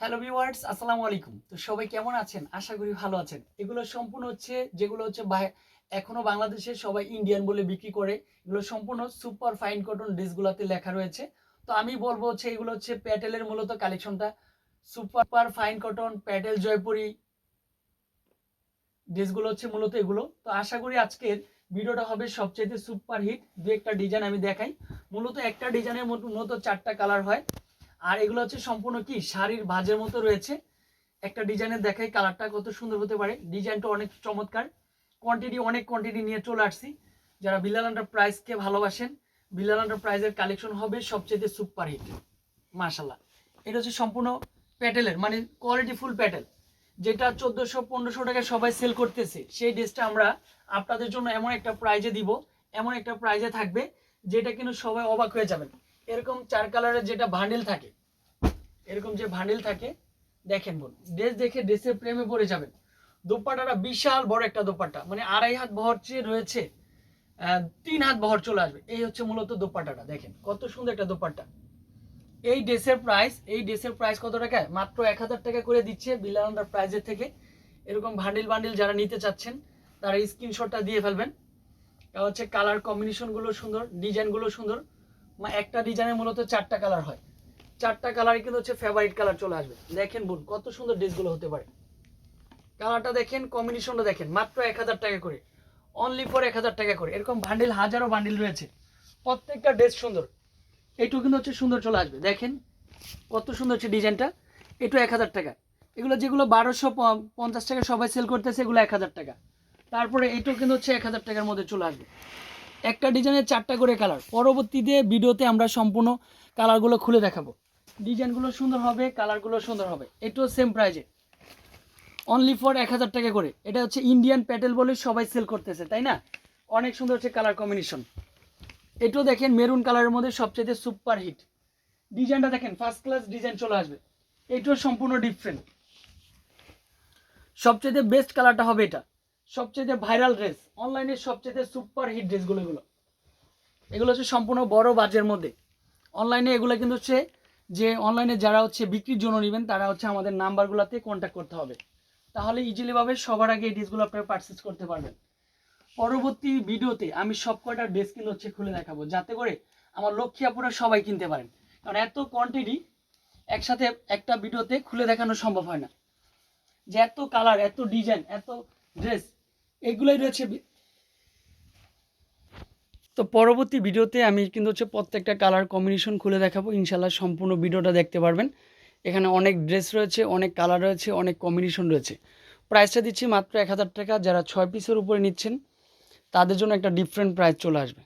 Hello viewers আসসালামু আলাইকুম। তো সবাই কেমন আছেন? আশা করি ভালো আছেন। এগুলো সম্পূর্ণ হচ্ছে, যেগুলো হচ্ছে এখনও বাংলাদেশে সবাই ইন্ডিয়ান বলে বিক্রি করে, এগুলো সম্পূর্ণ সুপার ফাইন কটন ড্রেসগুলোতে লেখা রয়েছে। তো আমি বলব হচ্ছে, এগুলো হচ্ছে প্যাটেলের মূলত কালেকশনটা super fine cotton Patel Jaipuri ড্রেসগুলো হচ্ছে মূলত এগুলো। তো আশা করি আজকের ভিডিওটা হবে সবচেয়ে সুপার হিট দু একটা ডিজাইন আমি দেখাই। মূলত একটা ডিজাইনের মূলত চারটা কালার হয়। আর এগুলো হচ্ছে সম্পূর্ণ কি? শাড়ির ভাজের মতো রয়েছে। একটা ডিজাইনের দেখাই কালারটা কত সুন্দর হতে পারে। ডিজাইনটা অনেক চমৎকার। কোয়ান্টিটি অনেক কোয়ান্টিটি নিয়ে চলে আসছি। যারা বিলাল প্রাইসকে ভালোবাসেন বিলাল প্রাইজের কালেকশন হবে সবচেয়ে সুপার হিট মাশাল্লাহ এটা হচ্ছে সম্পূর্ণ প্যাটেলের মানে কোয়ালিটি ফুল প্যাটেল। যেটা চোদ্দোশো, পনেরোশো টাকায় সবাই সেল করতেছে। সেই ড্রেসটা আমরা আপনাদের জন্য এমন একটা প্রাইজে দিব, এমন একটা প্রাইজে থাকবে, যেটা কিন্তু সবাই অবাক হয়ে যাবেন। এরকম চার কালারের যেটা ভান্ডেল থাকে, এরকম যে ভান্ডেল থাকে, দেখেন বোন ড্রেস দেখে ড্রেসের প্রেমে পড়ে যাবেন। দোপাট্টাটা বিশাল বড় একটা দোপাট্টা মানে আড়াই হাত বহর চেয়ে রয়েছে তিন হাত বহর চলে আসবে। এই হচ্ছে মূলত দোপাট্টাটা, দেখেন কত সুন্দর একটা দোপাট্টা। এই ড্রেসের প্রাইস এই ড্রেসের প্রাইস কত টাকা? মাত্র এক হাজার টাকা করে দিচ্ছে বিলান্ডার প্রাইজের থেকে। এরকম ভান্ডিল বান্ডিল যারা নিতে চাচ্ছেন, তারা স্ক্রিনশটটা দিয়ে ফেলবেন। হচ্ছে কালার কম্বিনেশনগুলো সুন্দর ডিজাইনগুলো সুন্দর। একটা ডিজাইনে মূলত চারটা কালার হয়। চারটা কালারই কিন্তু হচ্ছে ফেভারিট কালার চলে আসবে। দেখেন বোন, কত সুন্দর ড্রেসগুলো হতে পারে। কালারটা দেখেন কম্বিনেশনটা দেখেন, মাত্র এক হাজার টাকা করে। অনলি ফর এক হাজার টাকা করে। এরকম বান্ডিল হাজারো বান্ডিল রয়েছে। প্রত্যেকটা ড্রেস সুন্দর। এইটুকু কিন্তু হচ্ছে সুন্দর চলে আসবে। দেখেন, কত সুন্দর হচ্ছে ডিজাইনটা এটু এক হাজার টাকা। এগুলো যেগুলো বারোশো পঞ্চাশ টাকা সবাই সেল করতেছে, এগুলো এক হাজার টাকা। তারপরে এইটাও কিন্তু হচ্ছে এক হাজার টাকার মধ্যে চলে আসবে। একটা ডিজাইনের চারটা করে কালার। পরবর্তীতে ভিডিওতে আমরা সম্পূর্ণ কালারগুলো খুলে দেখাবো। ডিজাইনগুলো সুন্দর হবে, কালারগুলো সুন্দর হবে। এটাও সেম প্রাইজে অনলি ফর এক হাজার টাকা করে। এটা হচ্ছে ইন্ডিয়ান প্যাটেল বলে সবাই সেল করতেছে, তাই না? অনেক সুন্দর হচ্ছে কালার কম্বিনেশন এটাও দেখেন মেরুন কালারের মধ্যে সবচেয়ে সুপার হিট ডিজাইনটা দেখেন ফার্স্ট ক্লাস ডিজাইন চলে আসবে। এটাও সম্পূর্ণ ডিফারেন্ট সবচেয়ে বেস্ট কালারটা হবে এটা। সবচেয়ে ভাইরাল ড্রেস অনলাইনে সবচেয়ে সুপার হিট ড্রেসগুলো এগুলো। এগুলো হচ্ছে সম্পূর্ণ বড় বাজের মধ্যে। অনলাইনে এগুলো কিন্তু হচ্ছে যে অনলাইনে যারা হচ্ছে বিক্রির জন্য নেবেন, তারা হচ্ছে আমাদের নাম্বারগুলোতে কন্ট্যাক্ট করতে হবে। তাহলে ইজিলিভাবে সবার আগে এই ড্রেসগুলো আপনারা পারচেস করতে পারবেন। পরবর্তী ভিডিওতে আমি সব কয়টা ড্রেস কিন্তু হচ্ছে খুলে দেখাবো, যাতে করে আমার লক্ষ্মী আপুরা সবাই কিনতে পারেন। কারণ এত কোয়ান্টিটি একসাথে একটা ভিডিওতে খুলে দেখানো সম্ভব হয় না। যে এত কালার এত ডিজাইন এত ড্রেস এগুলোই রয়েছে তো পরবর্তী ভিডিওতে আমি কিন্তু হচ্ছে প্রত্যেকটা কালার কম্বিনেশন খুলে দেখাবো। ইনশাল্লাহ সম্পূর্ণ ভিডিওটা দেখতে পারবেন। এখানে অনেক ড্রেস রয়েছে, অনেক কালার রয়েছে, অনেক কম্বিনেশন রয়েছে। প্রাইসটা দিচ্ছি মাত্র এক হাজার টাকা। যারা ছয় পিসের উপরে নিচ্ছেন, তাদের জন্য একটা ডিফারেন্ট প্রাইস চলে আসবে।